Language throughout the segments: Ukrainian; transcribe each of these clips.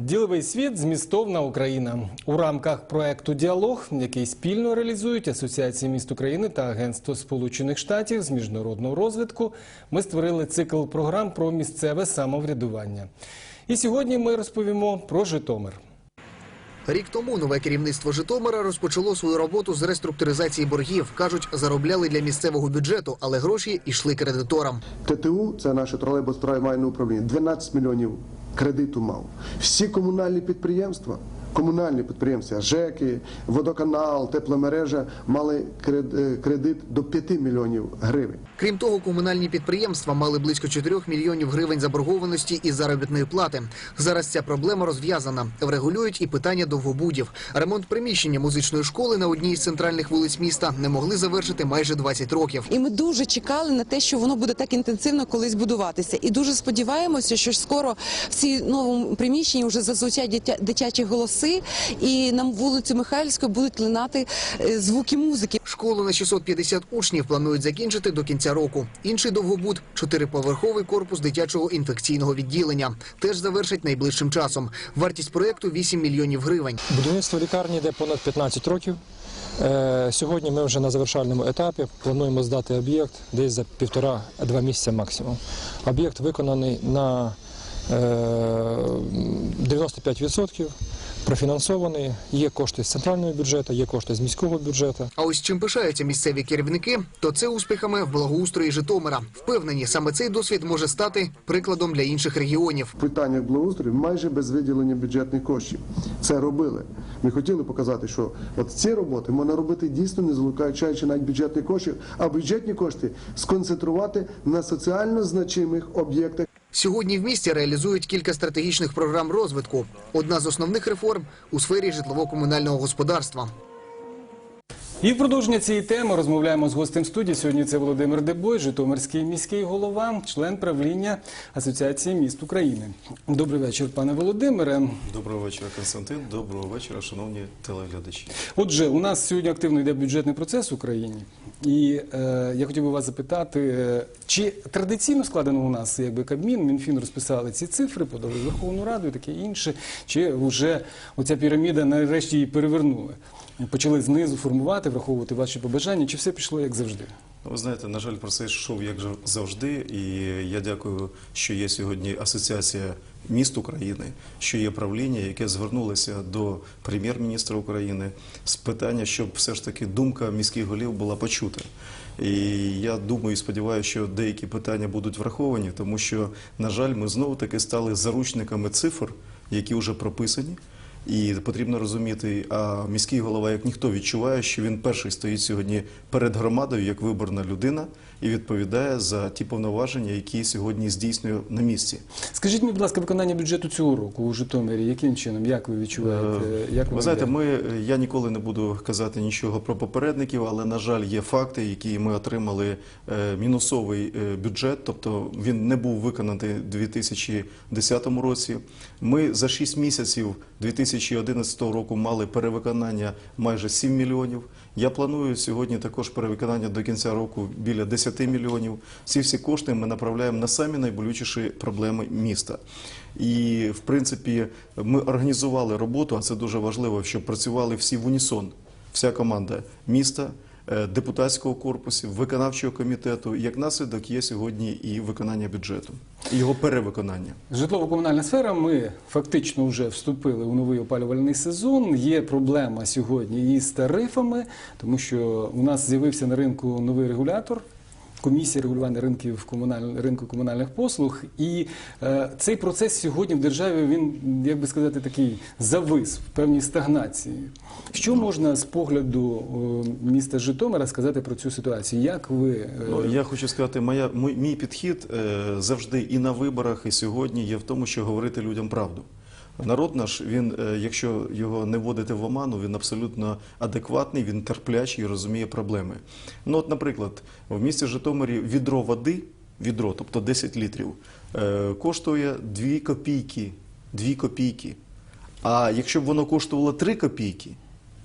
Діловий світ змістовна Україна у рамках проекту Діалог, який спільно реалізують Асоціація міст України та Агентство Сполучених Штатів з міжнародного розвитку. Ми створили цикл програм про місцеве самоврядування. І сьогодні ми розповімо про Житомир. Рік тому нове керівництво Житомира розпочало свою роботу з реструктуризації боргів. кажуть, заробляли для місцевого бюджету, але гроші йшли кредиторам. ТТУ, це наше тролейбус трамвайне управління, 12 мільйонів кредиту мав. Всі комунальні підприємства, комунальні підприємства, ЖЕКи, водоканал, тепломережа мали е, кредит до 5 мільйонів гривень. Крім того, комунальні підприємства мали близько 4 мільйонів гривень заборгованості із заробітної плати. Зараз ця проблема розв'язана. Врегулюють і питання довгобудів. Ремонт приміщення музичної школи на одній із центральних вулиць міста не могли завершити майже 20 років. І ми дуже чекали на те, що воно буде так інтенсивно колись будуватися. І дуже сподіваємося, що ж скоро в цій новому приміщенні вже зазвучать дитячі голоси, і на вулицю Михайлівську будуть линати е, звуки музики. Школу на 650 учнів планують закінчити до кінця року. Інший довгобуд – чотириповерховий корпус дитячого інфекційного відділення. Теж завершать найближчим часом. Вартість проєкту – 8 мільйонів гривень. Будівництво лікарні йде понад 15 років. Е, Сьогодні ми вже на завершальному етапі плануємо здати об'єкт десь за півтора-два місяця максимум. Об'єкт виконаний на е, 95%, профінансований. Є кошти з центрального бюджету, є кошти з міського бюджету. А ось чим пишаються місцеві керівники, то це успіхами в благоустрої Житомира. Впевнені, саме цей досвід може стати прикладом для інших регіонів. В питаннях благоустрою майже без виділення бюджетних коштів. Це робили. Ми хотіли показати, що от ці роботи можна робити дійсно не залучаючи навіть бюджетних коштів, а бюджетні кошти сконцентрувати на соціально значимих об'єктах. Сьогодні в місті реалізують кілька стратегічних програм розвитку. Одна з основних реформ у сфері житлово-комунального господарства. І в продовження цієї теми розмовляємо з гостем студії. Сьогодні це Володимир Дебой, Житомирський міський голова, член правління Асоціації міст України. Добрий вечір, пане Володимире. Доброго вечора, Константин. Доброго вечора, шановні телеглядачі. Отже, у нас сьогодні активно йде бюджетний процес в Україні, і е, я хотів би вас запитати, е, чи традиційно складено у нас, якби Кабмін, Мінфін розписали ці цифри, подали в Верховну Раду і таке інше, чи вже оця піраміда нарешті її перевернули, почали знизу формувати, враховувати ваші побажання, чи все пішло як завжди? Ви знаєте, на жаль, процес йшов як завжди, і я дякую, що є сьогодні асоціація міст України, що є правління, яке звернулося до прем'єр-міністра України з питання, щоб все ж таки думка міських голів була почута. І я думаю і сподіваюся, що деякі питання будуть враховані, тому що, на жаль, ми знову таки стали заручниками цифр, які вже прописані. І потрібно розуміти, а міський голова, як ніхто, відчуває, що він перший стоїть сьогодні перед громадою як виборна людина і відповідає за ті повноваження, які сьогодні здійснює на місці. Скажіть мені, будь ласка, виконання бюджету цього року у Житомирі, яким чином, як ви відчуваєте? Як Е, Ви знаєте, ми я ніколи не буду казати нічого про попередників, але на жаль, є факти, які ми отримали е, мінусовий е, бюджет, тобто він не був виконаний у 2010 році. Ми за 6 місяців 2011 року мали перевиконання майже 7 мільйонів. Я планую сьогодні також перевиконання до кінця року біля 10 мільйонів. Всі всі кошти ми направляємо на самі найболючіші проблеми міста. І в принципі ми організували роботу, а це дуже важливо, щоб працювали всі в унісон, вся команда міста. Е, Депутатського корпусу, виконавчого комітету, як наслідок є сьогодні і виконання бюджету, і його перевиконання. Житлово-комунальна сфера. Ми фактично вже вступили у новий опалювальний сезон. Є проблема сьогодні із тарифами, тому що у нас з'явився на ринку новий регулятор. Комісія регулювання ринків комуналь... ринку комунальних послуг, і е, цей процес сьогодні в державі він, як би сказати, такий завис в певній стагнації. Що можна з погляду е, міста Житомира сказати про цю ситуацію? Як ви е, Ну, я хочу сказати, моя, мій, мій підхід е, завжди і на виборах, і сьогодні є в тому, що говорити людям правду. Народ наш, він, е, якщо його не вводити в оману, він абсолютно адекватний, він терплячий і розуміє проблеми. Ну, от, наприклад, в місті Житомирі відро води, відро, тобто 10 літрів, е, коштує 2 копійки. 2 копійки. А якщо б воно коштувало 3 копійки,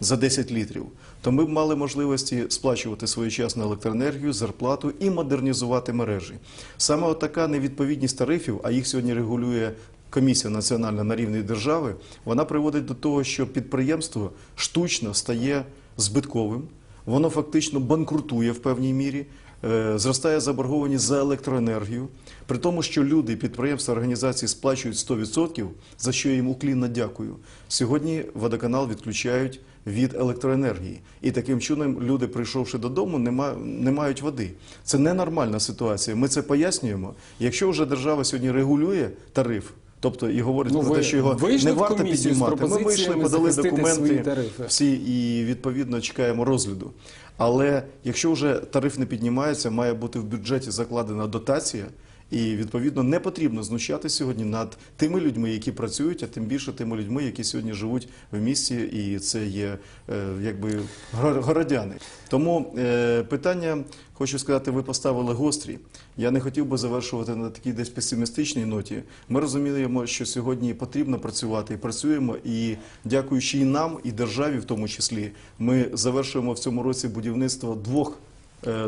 за 10 літрів, то ми б мали можливості сплачувати своєчасну електроенергію, зарплату і модернізувати мережі. Саме така невідповідність тарифів, а їх сьогодні регулює комісія національна на рівні держави, вона приводить до того, що підприємство штучно стає збитковим, воно фактично банкрутує в певній мірі. е, Зростає заборгованість за електроенергію, при тому, що люди, підприємства, організації сплачують 100%, за що їм уклінно дякую. Сьогодні водоканал відключають від електроенергії. І таким чином люди, прийшовши додому, не мають води. Це ненормальна ситуація. Ми це пояснюємо. Якщо вже держава сьогодні регулює тариф, тобто і говорить Ну, про те, що його не варто піднімати. Ми вийшли, подали документи всі і відповідно чекаємо розгляду. Але якщо вже тариф не піднімається, має бути в бюджеті закладена дотація. І відповідно не потрібно знущатися сьогодні над тими людьми, які працюють, а тим більше тими людьми, які сьогодні живуть в місті, і це є е, якби гор- городяни. Тому е, питання, хочу сказати, ви поставили гострі. Я не хотів би завершувати на такій десь песимістичній ноті. Ми розуміємо, що сьогодні потрібно працювати і працюємо. І дякуючи і нам, і державі, в тому числі, ми завершуємо в цьому році будівництво двох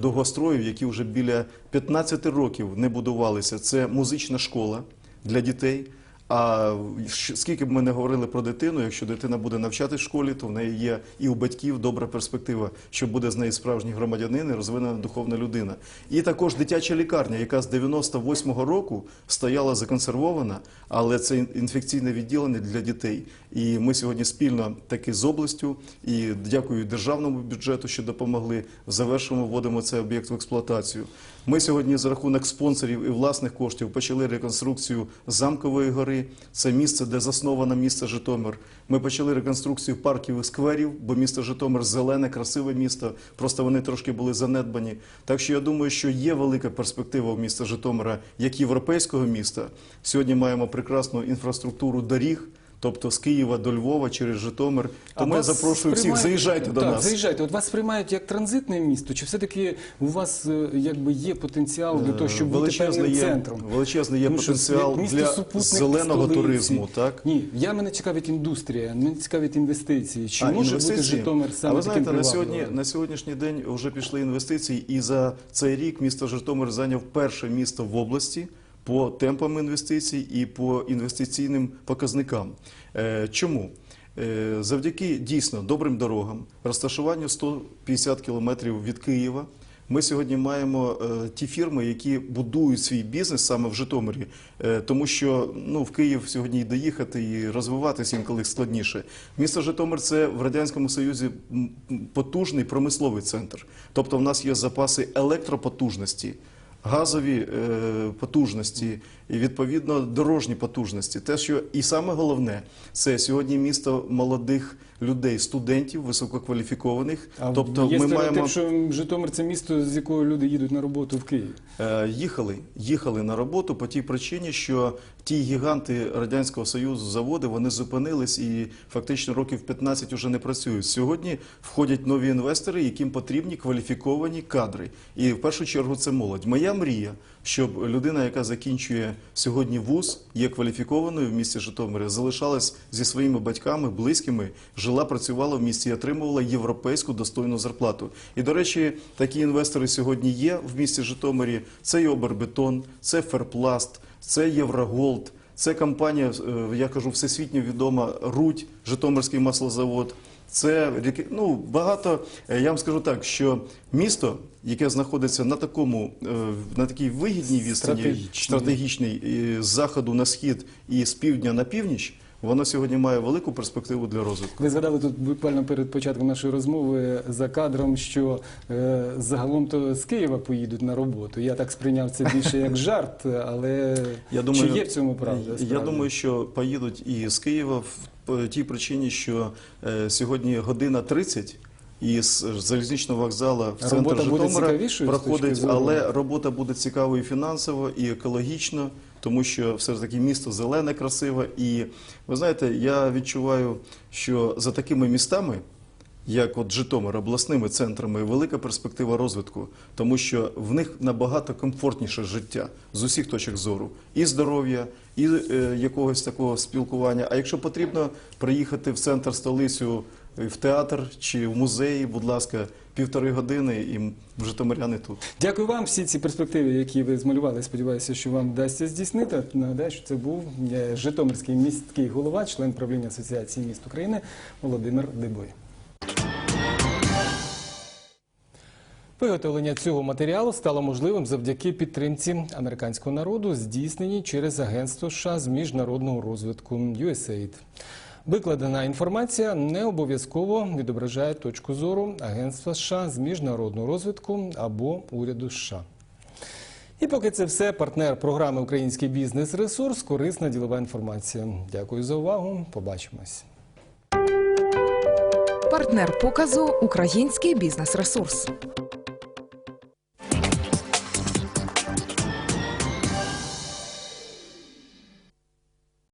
довгостроїв, які вже біля 15 років не будувалися. Це музична школа для дітей. А скільки б ми не говорили про дитину, якщо дитина буде навчатись в школі, то в неї є і у батьків добра перспектива, що буде з неї справжній громадянин і розвинена духовна людина. І також дитяча лікарня, яка з 98-го року стояла законсервована, але це інфекційне відділення для дітей. І ми сьогодні спільно таки з областю і дякую державному бюджету, що допомогли. Завершимо, вводимо цей об'єкт в експлуатацію. Ми сьогодні за рахунок спонсорів і власних коштів почали реконструкцію замкової гори. Це місце, де засновано місто Житомир. Ми почали реконструкцію парків і скверів, бо місто Житомир зелене, красиве місто. Просто вони трошки були занедбані. Так що я думаю, що є велика перспектива в міста Житомира як європейського міста. Сьогодні маємо прекрасну інфраструктуру доріг. Тобто з Києва до Львова через Житомир. Тому я запрошую всіх, заїжджайте до так, нас. Заїжджайте. От вас сприймають як транзитне місто, чи все-таки у вас е, якби є потенціал для того, щоб бути величезний певним є, центром? величезний є Тому що потенціал місто для супутник зеленого столиці. туризму. Так Ні, я мене цікавить індустрія, мене цікавить інвестиції. Чи А, може бути інвестиції? Житомир саме а ви знаєте, таким на сьогодні, на сьогоднішній день вже пішли інвестиції, і за цей рік місто Житомир зайняв перше місто в області по темпам інвестицій і по інвестиційним показникам. Е, чому? Е, завдяки дійсно добрим дорогам, розташуванню 150 кілометрів від Києва. Ми сьогодні маємо е, ті фірми, які будують свій бізнес саме в Житомирі, тому що ну в Київ сьогодні і доїхати і розвиватися інколи складніше. Місто Житомир це в радянському союзі потужний промисловий центр. Тобто, в нас є запаси електропотужності. Газові е, потужності і відповідно дорожні потужності. Те, що і саме головне, це сьогодні місто молодих людей, студентів, висококваліфікованих. А тобто, є ми маємо що Житомир це місто, з якого люди їдуть на роботу в Київ. Е, Їхали, їхали на роботу по тій причині, що ті гіганти радянського союзу заводи вони зупинились і фактично років 15 вже не працюють. Сьогодні входять нові інвестори, яким потрібні кваліфіковані кадри. І в першу чергу це молодь. Моя мрія, щоб людина, яка закінчує сьогодні вуз, є кваліфікованою в місті Житомирі, залишалась зі своїми батьками, близькими, жила, працювала в місті і отримувала європейську достойну зарплату. І до речі, такі інвестори сьогодні є в місті Житомирі. Це і Обербетон, це Ферпласт, це Євроголд. Це компанія, е, я кажу, всесвітньо відома Рудь, Житомирський маслозавод. Це ну, багато. е, Я вам скажу так, що місто, яке знаходиться на такому е, на такій вигідній відстані, Стратегічній. з заходу на схід і з півдня на північ, воно сьогодні має велику перспективу для розвитку. Ви згадали тут буквально перед початком нашої розмови за кадром, що е, загалом то з Києва поїдуть на роботу. Я так сприйняв це більше як жарт, але Я думаю, чи є в цьому правда? Я думаю, що поїдуть і з Києва в тій причині, що е, сьогодні година 30 і з залізничного вокзалу в центр Робота буде Житомира цікавішою з точки проходить, зору? але робота буде цікавою і фінансово, і екологічно, тому що все ж таки місто зелене, красиве. І ви знаєте, я відчуваю, що за такими містами. Як от Житомир, обласними центрами велика перспектива розвитку, тому що в них набагато комфортніше життя з усіх точок зору, і здоров'я, і е, якогось такого спілкування. А якщо потрібно приїхати в центр столицю в театр чи в музеї, будь ласка, півтори години, і житомиряни тут. Дякую вам. Всі ці перспективи, які ви змалювали, сподіваюся, що вам вдасться здійснити. Нагадаю, що це був е, Житомирський міський голова, член правління Асоціації міст України Володимир Дебой. Виготовлення цього матеріалу стало можливим завдяки підтримці американського народу, здійсненій через Агентство США з міжнародного розвитку USAID. Викладена інформація не обов'язково відображає точку зору Агентства США з міжнародного розвитку або уряду США. І поки це все, партнер програми Український бізнес-ресурс, корисна ділова інформація. Дякую за увагу. Побачимось. Партнер показу Український бізнес-ресурс.